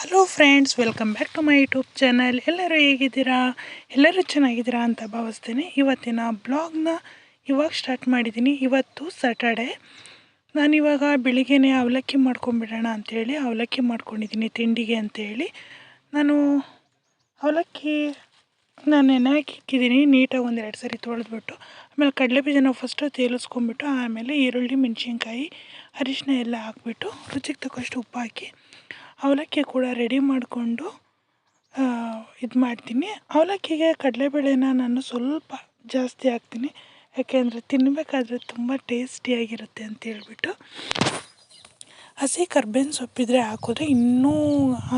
Hello friends welcome back to my YouTube channel ಎಲ್ಲರೂ ಹೇಗಿದ್ದೀರಾ? ಎಲ್ಲರೂ ಚೆನ್ನಾಗಿದ್ದೀರಾ ಅಂತ ಭಾವಿಸ್ತೇನೆ. ಇವತ್ತಿನ ಬ್ಲಾಗ್ನ ಇವಾಗ ಸ್ಟಾರ್ಟ್ ಮಾಡಿದ್ದೀನಿ. ಇವತ್ತು ಸ್ಯಾಟರ್ಡೆ ನಾನಿವಾಗ ಬೆಳಿಗ್ಗೆನೇ ಅವಲಕ್ಕಿ ಮಾಡ್ಕೊಂಬಿಡೋಣ ಅಂಥೇಳಿ ಅವಲಕ್ಕಿ ಮಾಡ್ಕೊಂಡಿದ್ದೀನಿ ತಿಂಡಿಗೆ ಅಂತೇಳಿ. ನಾನು ಅವಲಕ್ಕಿ ನಾನು ನೆನೆ ಹಾಕಿಕ್ಕಿದ್ದೀನಿ ನೀಟಾಗಿ ಒಂದೆರಡು ಸರಿ ತೊಳೆದ್ಬಿಟ್ಟು, ಆಮೇಲೆ ಕಡಲೆ ಬೀಜನ ಫಸ್ಟು ತೇಲಿಸ್ಕೊಂಬಿಟ್ಟು ಆಮೇಲೆ ಈರುಳ್ಳಿ, ಮೆಣಸಿನ್ಕಾಯಿ ಅರಿಶಿನ ಎಲ್ಲ ಹಾಕ್ಬಿಟ್ಟು, ರುಚಿಗೆ ತಕ್ಕಷ್ಟು ಉಪ್ಪು ಹಾಕಿ ಅವಲಕ್ಕಿ ಕೂಡ ರೆಡಿ ಮಾಡಿಕೊಂಡು ಇದು ಮಾಡ್ತೀನಿ. ಅವಲಕ್ಕಿಗೆ ಕಡಲೆಬೇಳೆನ ನಾನು ಸ್ವಲ್ಪ ಜಾಸ್ತಿ ಹಾಕ್ತೀನಿ. ಯಾಕೆಂದರೆ ತಿನ್ನಬೇಕಾದ್ರೆ ತುಂಬ ಟೇಸ್ಟಿಯಾಗಿರುತ್ತೆ ಅಂತೇಳ್ಬಿಟ್ಟು ಹಸಿ ಕರ್ಬೇವಿನ ಸೊಪ್ಪಿದ್ರೆ ಹಾಕಿದ್ರೆ ಇನ್ನೂ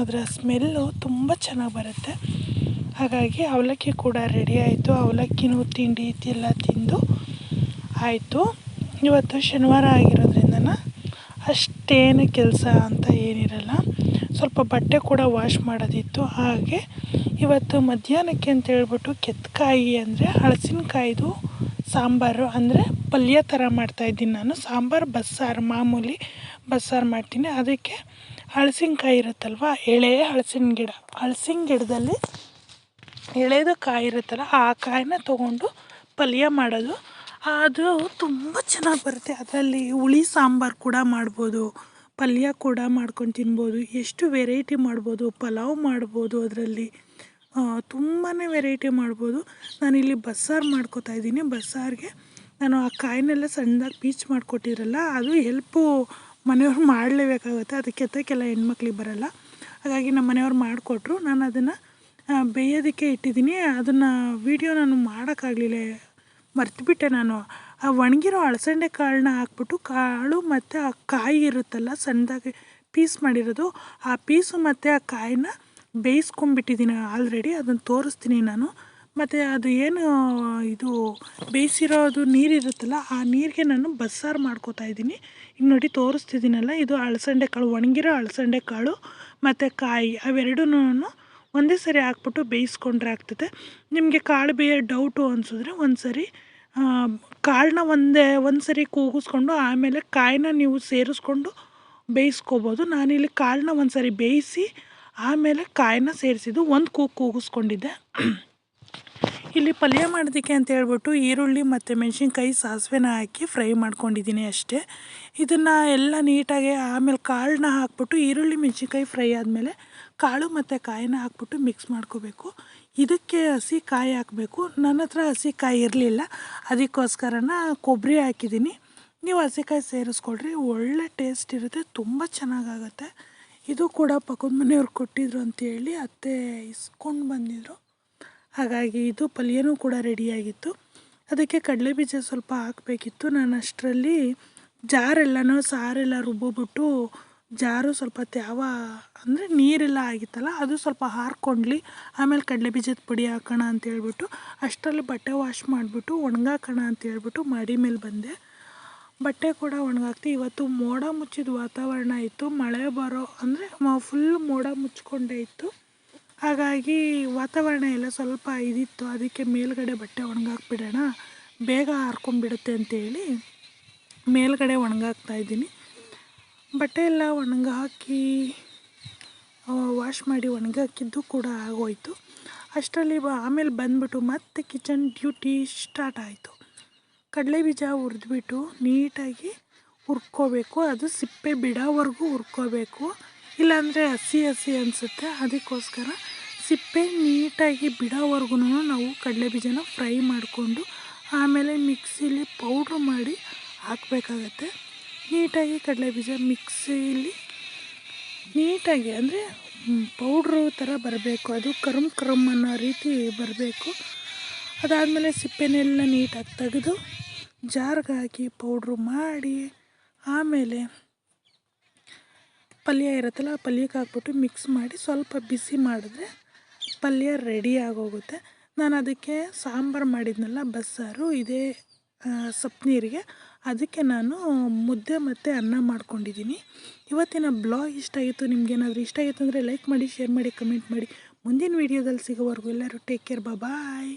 ಅದರ ಸ್ಮೆಲ್ಲು ತುಂಬ ಚೆನ್ನಾಗಿ ಬರುತ್ತೆ. ಹಾಗಾಗಿ ಅವಲಕ್ಕಿ ಕೂಡ ರೆಡಿ ಆಯಿತು. ಅವಲಕ್ಕಿನೂ ತಿಂಡಿ ಎಲ್ಲ ತಿಂದು ಆಯಿತು. ಇವತ್ತು ಶನಿವಾರ ಆಗಿರೋದ್ರಿಂದ ಅಷ್ಟೇನು ಕೆಲಸ ಅಂತ ಏನಿರಲ್ಲ. ಸ್ವಲ್ಪ ಬಟ್ಟೆ ಕೂಡ ವಾಶ್ ಮಾಡೋದಿತ್ತು. ಹಾಗೆ ಇವತ್ತು ಮಧ್ಯಾಹ್ನಕ್ಕೆ ಅಂತ ಹೇಳ್ಬಿಟ್ಟು ಕೆತ್ತಕಾಯಿ ಅಂದರೆ ಹಳಸಿನಕಾಯ್ದು ಸಾಂಬಾರು ಅಂದರೆ ಪಲ್ಯ ಥರ ಮಾಡ್ತಾಯಿದ್ದೀನಿ ನಾನು. ಸಾಂಬಾರು, ಬಸ್ಸಾರು, ಮಾಮೂಲಿ ಬಸ್ಸಾರು ಮಾಡ್ತೀನಿ. ಅದಕ್ಕೆ ಹಳಸಿನಕಾಯಿ ಇರುತ್ತಲ್ವ? ಎಳೆ ಹಳಸಿನ ಗಿಡ. ಹಳಸಿನ ಗಿಡದಲ್ಲಿ ಎಳೆದು ಕಾಯಿ ಇರುತ್ತಲ್ಲ, ಆ ಕಾಯಿನ ತೊಗೊಂಡು ಪಲ್ಯ ಮಾಡೋದು. ಅದು ತುಂಬ ಚೆನ್ನಾಗಿ ಬರುತ್ತೆ. ಅದರಲ್ಲಿ ಹುಳಿ ಸಾಂಬಾರು ಕೂಡ ಮಾಡ್ಬೋದು. ಪಲ್ಯ ಕೂಡ ಮಾಡ್ಕೊಂಡು ತಿನ್ಬೋದು. ಎಷ್ಟು ವೆರೈಟಿ ಮಾಡ್ಬೋದು, ಪಲಾವ್ ಮಾಡ್ಬೋದು ಅದರಲ್ಲಿ. ತುಂಬಾ ವೆರೈಟಿ ಮಾಡ್ಬೋದು. ನಾನಿಲ್ಲಿ ಬಸ್ಸಾರು ಮಾಡ್ಕೋತಾ ಇದ್ದೀನಿ. ಬಸ್ಸಾರಿಗೆ ನಾನು ಆ ಕಾಯಿನೆಲ್ಲ ಸಣ್ಣದಾಗಿ ಪೀಚ್ ಮಾಡಿಕೊಟ್ಟಿರಲ್ಲ, ಅದು ಹೆಲ್ಪು ಮನೆಯವ್ರು ಮಾಡಲೇಬೇಕಾಗುತ್ತೆ. ಅದಕ್ಕೆ ಎತ್ತಕ್ಕೆಲ್ಲ ಹೆಣ್ಮಕ್ಳಿಗೆ ಬರೋಲ್ಲ. ಹಾಗಾಗಿ ನಮ್ಮ ಮನೆಯವ್ರು ಮಾಡಿಕೊಟ್ರು. ನಾನು ಅದನ್ನು ಬೇಯೋದಕ್ಕೆ ಇಟ್ಟಿದ್ದೀನಿ. ಅದನ್ನು ವೀಡಿಯೋ ನಾನು ಮಾಡೋಕ್ಕಾಗಲಿಲ್ಲ. ಮರ್ತುಬಿಟ್ಟೆ ನಾನು. ಆ ಒಣಗಿರೋ ಅಳಸಂಡೆ ಕಾಳನ್ನ ಹಾಕ್ಬಿಟ್ಟು ಕಾಳು ಮತ್ತು ಆ ಕಾಯಿ ಇರುತ್ತಲ್ಲ ಸಣ್ಣದಾಗಿ ಪೀಸ್ ಮಾಡಿರೋದು, ಆ ಪೀಸು ಮತ್ತು ಆ ಕಾಯಿನ ಬೇಯಿಸ್ಕೊಂಬಿಟ್ಟಿದ್ದೀನಿ ಆಲ್ರೆಡಿ ಅದನ್ನು ತೋರಿಸ್ತೀನಿ ನಾನು. ಮತ್ತು ಅದು ಏನು, ಇದು ಬೇಯಿಸಿರೋದು ನೀರಿರುತ್ತಲ್ಲ ಆ ನೀರಿಗೆ ನಾನು ಬಸ್ಸಾರು ಮಾಡ್ಕೋತಾ ಇದ್ದೀನಿ. ಈಗ ನೋಡಿ ತೋರಿಸ್ತಿದ್ದೀನಲ್ಲ, ಇದು ಅಳಸಂಡೆ ಕಾಳು, ಒಣಗಿರೋ ಅಳಸಂಡೆ ಕಾಳು ಮತ್ತು ಕಾಯಿ ಅವೆರಡೂ ಒಂದೇ ಸರಿ ಹಾಕ್ಬಿಟ್ಟು ಬೇಯಿಸ್ಕೊಂಡ್ರೆ ಆಗ್ತದೆ. ನಿಮಗೆ ಕಾಳು ಬೇಯ ಡೌಟು ಅನಿಸಿದ್ರೆ ಒಂದು ಸರಿ ಕಾಳನ್ನ ಒಂದೇ ಒಂದು ಸರಿ ಕೂಗಿಸ್ಕೊಂಡು ಆಮೇಲೆ ಕಾಯಿನ ನೀವು ಸೇರಿಸ್ಕೊಂಡು ಬೇಯಿಸ್ಕೋಬೋದು. ನಾನಿಲ್ಲಿ ಕಾಳನ್ನ ಒಂದು ಸರಿ ಬೇಯಿಸಿ ಆಮೇಲೆ ಕಾಯಿನ ಸೇರಿಸಿದ್ದು ಒಂದು ಕೂಗು ಕೂಗಿಸ್ಕೊಂಡಿದ್ದೆ. ಇಲ್ಲಿ ಪಲ್ಯ ಮಾಡೋದಕ್ಕೆ ಅಂತ ಹೇಳ್ಬಿಟ್ಟು ಈರುಳ್ಳಿ ಮತ್ತು ಮೆಣಸಿನ್ಕಾಯಿ ಸಾಸಿವೆನ ಹಾಕಿ ಫ್ರೈ ಮಾಡ್ಕೊಂಡಿದ್ದೀನಿ ಅಷ್ಟೇ. ಇದನ್ನು ಎಲ್ಲ ನೀಟಾಗಿ ಆಮೇಲೆ ಕಾಳನ್ನ ಹಾಕ್ಬಿಟ್ಟು ಈರುಳ್ಳಿ, ಮೆಣಸಿನ್ಕಾಯಿ ಫ್ರೈ ಆದಮೇಲೆ ಕಾಳು ಮತ್ತು ಕಾಯಿನ ಹಾಕ್ಬಿಟ್ಟು ಮಿಕ್ಸ್ ಮಾಡ್ಕೋಬೇಕು. ಇದಕ್ಕೆ ಹಸಿ ಕಾಯಿ ಹಾಕಬೇಕು. ನನ್ನ ಹತ್ರ ಹಸಿ ಕಾಯಿ ಇರಲಿಲ್ಲ. ಅದಕ್ಕೋಸ್ಕರನ ಕೊಬ್ಬರಿ ಹಾಕಿದ್ದೀನಿ. ನೀವು ಹಸಿಕಾಯಿ ಸೇರಿಸ್ಕೊಳ್ರಿ. ಒಳ್ಳೆ ಟೇಸ್ಟ್ ಇರುತ್ತೆ. ತುಂಬ ಚೆನ್ನಾಗಾಗತ್ತೆ. ಇದು ಕೂಡ ಪಕ್ಕದ ಮನೆಯವ್ರು ಕೊಟ್ಟಿದ್ರು ಅಂತೇಳಿ ಅತ್ತೆ ಇಸ್ಕೊಂಡು ಬಂದಿದ್ರು. ಹಾಗಾಗಿ ಇದು ಪಲ್ಯನೂ ಕೂಡ ರೆಡಿಯಾಗಿತ್ತು. ಅದಕ್ಕೆ ಕಡಲೆ ಬೀಜ ಸ್ವಲ್ಪ ಹಾಕಬೇಕಿತ್ತು. ನಾನು ಅಷ್ಟರಲ್ಲಿ ಜಾರೆಲ್ಲನೂ, ಸಾರೆಲ್ಲ ರುಬ್ಬಿಬಿಟ್ಟು ಜಾರು ಸ್ವಲ್ಪ ತ್ಯಾವ ಅಂದರೆ ನೀರೆಲ್ಲ ಆಗಿತ್ತಲ್ಲ, ಅದು ಸ್ವಲ್ಪ ಹಾರ್ಕೊಂಡ್ಲಿ, ಆಮೇಲೆ ಕಡಲೆ ಬೀಜದ ಪುಡಿ ಹಾಕೋಣ ಅಂತೇಳ್ಬಿಟ್ಟು ಅಷ್ಟರಲ್ಲಿ ಬಟ್ಟೆ ವಾಶ್ ಮಾಡಿಬಿಟ್ಟು ಒಣಗಾಕೋಣ ಅಂತೇಳ್ಬಿಟ್ಟು ಮಡಿ ಮೇಲೆ ಬಂದೆ. ಬಟ್ಟೆ ಕೂಡ ಒಣಗಾಕ್ತಿ. ಇವತ್ತು ಮೋಡ ಮುಚ್ಚಿದ ವಾತಾವರಣ ಇತ್ತು. ಮಳೆ ಬರೋ ಅಂದರೆ ಫುಲ್ ಮೋಡ ಮುಚ್ಚಿಕೊಂಡೇ ಇತ್ತು. ಹಾಗಾಗಿ ವಾತಾವರಣ ಎಲ್ಲ ಸ್ವಲ್ಪ ಇದಿತ್ತು. ಅದಕ್ಕೆ ಮೇಲುಗಡೆ ಬಟ್ಟೆ ಒಣಗಾಕ್ಬಿಡೋಣ. ಬೇಗ ಹಾರ್ಕೊಂಬಿಡುತ್ತೆ ಅಂತೇಳಿ ಮೇಲ್ಗಡೆ ಒಣಗಾಕ್ತಾಯಿದ್ದೀನಿ ಬಟ್ಟೆ ಎಲ್ಲ ಒಣಗಾಕಿ ವಾಶ್ ಮಾಡಿ ಒಣಗಾಕಿದ್ದು ಕೂಡ ಆಗೋಯಿತು. ಅಷ್ಟರಲ್ಲಿ ಆಮೇಲೆ ಬಂದ್ಬಿಟ್ಟು ಮತ್ತೆ ಕಿಚನ್ ಡ್ಯೂಟಿ ಸ್ಟಾರ್ಟ್ ಆಯಿತು. ಕಡಲೆ ಬೀಜ ಹುರಿದ್ಬಿಟ್ಟು ನೀಟಾಗಿ ಹುರ್ಕೋಬೇಕು. ಅದು ಸಿಪ್ಪೆ ಬಿಡೋವರೆಗೂ ಹುರ್ಕೋಬೇಕು. ಇಲ್ಲಾಂದರೆ ಹಸಿ ಹಸಿ ಅನಿಸುತ್ತೆ. ಅದಕ್ಕೋಸ್ಕರ ಸಿಪ್ಪೆ ನೀಟಾಗಿ ಬಿಡೋವರೆಗೂ ನಾವು ಕಡಲೆ ಬೀಜನ ಫ್ರೈ ಮಾಡಿಕೊಂಡು ಆಮೇಲೆ ಮಿಕ್ಸಿಲಿ ಪೌಡ್ರ್ ಮಾಡಿ ಹಾಕಬೇಕಾಗತ್ತೆ. ನೀಟಾಗಿ ಕಡಲೆ ಬೀಜ ಮಿಕ್ಸಿಲಿ ನೀಟಾಗಿ, ಅಂದರೆ ಪೌಡ್ರು ಥರ ಬರಬೇಕು. ಅದು ಕರುಮ್ ಕರುಮ್ ಅನ್ನೋ ರೀತಿ ಬರಬೇಕು. ಅದಾದಮೇಲೆ ಸಿಪ್ಪೆನೆಲ್ಲ ನೀಟಾಗಿ ತೆಗೆದು ಜಾರ್ಗೆ ಹಾಕಿ ಪೌಡ್ರು ಮಾಡಿ, ಆಮೇಲೆ ಪಲ್ಯ ಇರುತ್ತಲ್ಲ, ಆ ಪಲ್ಯಕ್ಕೆ ಹಾಕ್ಬಿಟ್ಟು ಮಿಕ್ಸ್ ಮಾಡಿ ಸ್ವಲ್ಪ ಬಿಸಿ ಮಾಡಿದ್ರೆ ಪಲ್ಯ ರೆಡಿ ಆಗೋಗುತ್ತೆ. ನಾನು ಅದಕ್ಕೆ ಸಾಂಬಾರು ಮಾಡಿದ್ನಲ್ಲ, ಬಸ್ಸಾರು, ಇದೇ ಸೊಪ್ಪು ನೀರಿಗೆ ಅದಕ್ಕೆ ನಾನು ಮುದ್ದೆ ಮತ್ತು ಅನ್ನ ಮಾಡ್ಕೊಂಡಿದ್ದೀನಿ. ಇವತ್ತಿನ ಬ್ಲಾಗ್ ಇಷ್ಟ ಆಯಿತು ನಿಮಗೇನಾದರೂ ಇಷ್ಟ ಆಗಿತ್ತು ಅಂದರೆ ಲೈಕ್ ಮಾಡಿ ಶೇರ್ ಮಾಡಿ ಕಮೆಂಟ್ ಮಾಡಿ. ಮುಂದಿನ ವೀಡಿಯೋದಲ್ಲಿ ಸಿಗೋವರೆಗೂ ಎಲ್ಲರೂ ಟೇಕ್ ಕೇರ್ ಬಾಯ್